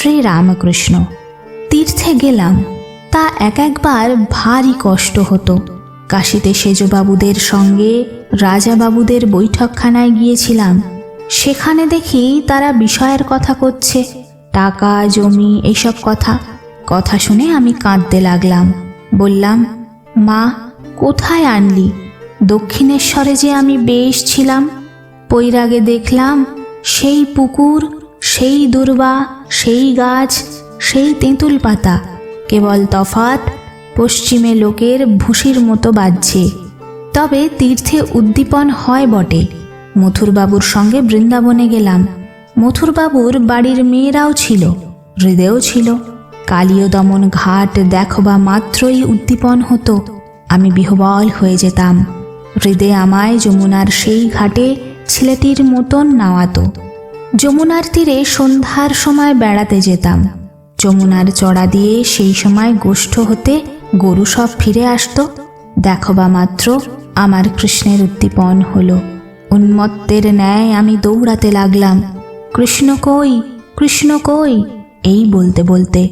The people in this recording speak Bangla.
শ্রী রামকৃষ্ণ। তীর্থে গেলাম, তা এক একবার ভারী কষ্ট হতো। কাশিতে সেজবাবুদের সঙ্গে রাজাবাবুদের বৈঠকখানায় গিয়েছিলাম। সেখানে দেখি তারা বিষয়ের কথা করছে, টাকা, জমি, এসব কথা। কথা শুনে আমি কাঁদতে লাগলাম। বললাম, মা, কোথায় আনলি? দক্ষিণেশ্বরে যে আমি বেশ ছিলাম পৈরাগে দেখলাম সেই পুকুর সেই দুর্বা, সেই গাছ, সেই তেঁতুল পাতা কেবল তফাত পশ্চিমে লোকের ভুসির মতো বাজছে। তবে তীর্থে উদ্দীপন হয় বটে। মথুরবাবুর সঙ্গে বৃন্দাবনে গেলাম। মথুরবাবুর বাড়ির মেয়েরাও ছিল হৃদয়ও ছিল। কালীয় দমন ঘাট দেখবা মাত্রই উদ্দীপন হতো। আমি বিহবল হয়ে যেতাম। হৃদয় আমায় যমুনার সেই ঘাটে ছেলেটির মতন নাওয়াতো যমুনার তীরে সন্ধ্যার সময় বেড়াতে যেতাম। যমুনার চড়া দিয়ে সেই সময় গোষ্ঠ হতে গরু সব ফিরে আসত। দেখবা মাত্র, আমার কৃষ্ণের উদ্দীপন হলো। উন্মত্তের ন্যায় আমি দৌড়াতে লাগলাম। কৃষ্ণ কই কৃষ্ণ কই, এই বলতে বলতে